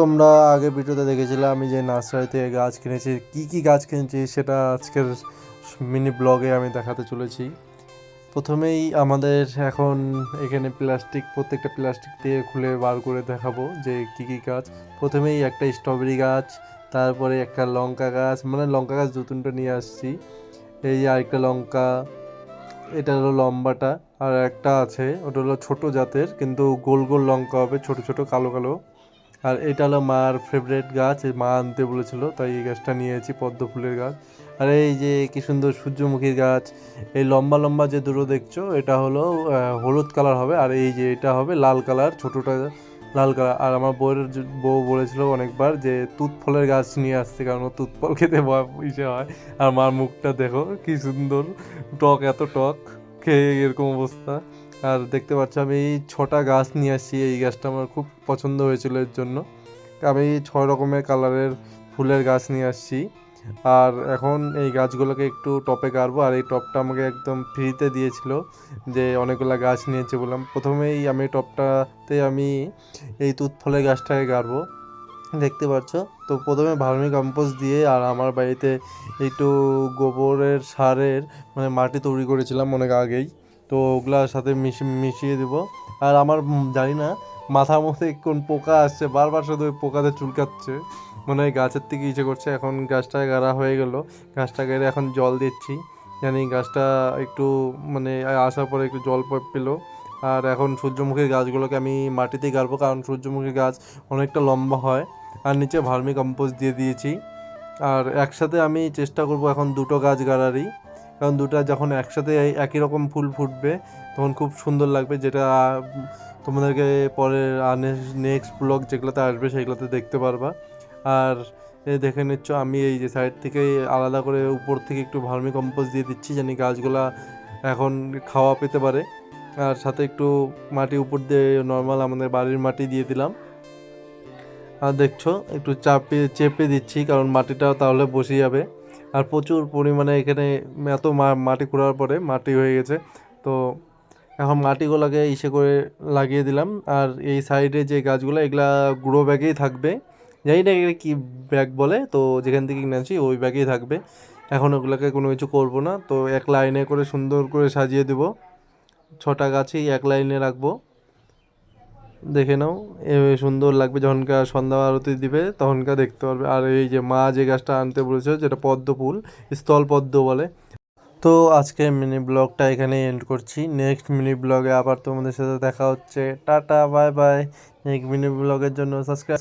তোমরা আগে ভিডিওতে দেখেছিলে, আমি যে নার্সারি থেকে গাছ কিনেছি, কি কি গাছ কিনেছি সেটা আজকের মিনি ব্লগে আমি দেখাতে চলেছি। প্রথমেই আমাদের এখন এখানে প্লাস্টিক, প্রত্যেকটা প্লাস্টিক দিয়ে খুলে বার করে দেখাবো যে কি কি গাছ। প্রথমেই একটা স্ট্রবেরি গাছ, তারপরে একটা লঙ্কা গাছ মানে লঙ্কা গাছ দু তিনটা নিয়ে আসছি। এই আরেকটা লঙ্কা, এটা হলো লম্বাটা, আর একটা আছে, ওটা হলো ছোট জাতের, কিন্তু গোল গোল লঙ্কা হবে, ছোট ছোট, কালো কালো। আর এটা হলো মার ফেভারিট গাছ মা আনতে বলেছিল, তাই এই গাছটা নিয়েছি পদ্ম ফুলের গাছ। আর এই যে কি সুন্দর সূর্যমুখীর গাছ, এই লম্বা লম্বা যে দুটো দেখছ, এটা হলো হলুদ কালার হবে, আর এই যে এটা হবে লাল কালার, ছোটোটা লাল কালার। আর আমার বউয়ের বউ বলেছিল অনেকবার যে, তুত ফলের গাছ নিয়ে আসতে, কারণ ও তুত ফল খেতে ইসে হয়। আর মার মুখটা দেখো, কি সুন্দর, টক, এত টক, খেয়ে এরকম অবস্থা। আর দেখতে পাচ্ছ, আমি এই ছটা গাছ নিয়ে আসছি। এই গাছটা আমার খুব পছন্দ হয়েছিল এর জন্য। আমি ছয় রকমের কালারের ফুলের গাছ নিয়ে আসছি। আর এখন এই গাছগুলোকে একটু টপে গাড়বো আর এই টপটা আমাকে একদম ফ্রিতে দিয়েছিল যে অনেকগুলো গাছ নিয়েছে বললাম প্রথমেই আমি টপটাতে আমি এই তুত ফলের গাছটাকে গাড়বো দেখতে পাচ্ছ, তো প্রথমে ভার্মি কম্পোস্ট দিয়ে আর আমার বাড়িতে একটু গোবরের সারের মানে মাটি তৈরি করেছিলাম অনেক আগেই। তো ওগুলার সাথে মিশিয়ে দেবো। আর আমার জানি না, মাথার মধ্যে কোন পোকা আসছে, বারবার শুধু ওই পোকাতে চুলকাচ্ছে। মনে হয় গাছের থেকে ইচ্ছে করছে, এখন গাছটা গাড়া হয়ে গেল। গাছটা গেড়ে এখন জল দিচ্ছি। জানি গাছটা একটু মানে আসার পরে একটু জল পেল। আর এখন সূর্যমুখীর গাছগুলোকে আমি মাটিতে গাড়বো, কারণ সূর্যমুখী গাছ অনেকটা লম্বা হয়। আর নিচে ভার্মি কম্পোস্ট দিয়ে দিয়েছি। আর একসাথে আমি চেষ্টা করব এখন দুটো গাছ গাড়ারই। কারণ দুটা যখন একসাথে একই রকম ফুল ফুটবে, তখন খুব সুন্দর লাগবে যেটা তোমাদেরকে পরে নেক্সট ব্লগ যেগুলোতে আসবে সেগুলোতে দেখতে পারবা। আর দেখে নিচ্ছ আমি এই যে সাইড থেকে আলাদা করে উপর থেকে একটু ভার্মি কম্পোস্ট দিয়ে দিচ্ছি জানি গাছগুলা এখন খাওয়া পেতে পারে। আর সাথে একটু মাটি উপর দিয়ে নর্মাল আমাদের বাড়ির মাটি দিয়ে দিলাম। আর দেখছ, একটু চাপে চেপে দিচ্ছি কারণ মাটিটাও তাহলে বসে যাবে। আর প্রচুর পরিমাণে এখানে এত মাটি খোঁড়ার পরে মাটি হয়ে গেছে। তো এখন মাটিগুলোকে ইসে করে লাগিয়ে দিলাম। আর এই সাইডে যে গাছগুলো, এগুলা গ্রো ব্যাগেই থাকবে। জানি না এগুলো কী ব্যাগ বলে, তো যেখান থেকে কিনেছি ওই ব্যাগেই থাকবে। এখন ওগুলোকে কোনো কিছু করব না। তো এক লাইনে করে সুন্দর করে সাজিয়ে দেবো। ছটা গাছই এক লাইনে রাখব। দেখে নাও। সুন্দর লাগবে যখনকার সন্ধ্যা আরতি দিবে, তখনকার দেখতে পারবে। আর এই যে মা যে গাছটা আনতে বলেছে যেটা পদ্ম ফুল, স্থল পদ্ম বলে। তো আজকে মিনি ব্লগটা এখানে এন্ড করছি। নেক্সট মিনি ব্লগে আবার তোমাদের সাথে দেখা হচ্ছে। Tata bye bye next mini ব্লগের জন্য সাবস্ক্রাইব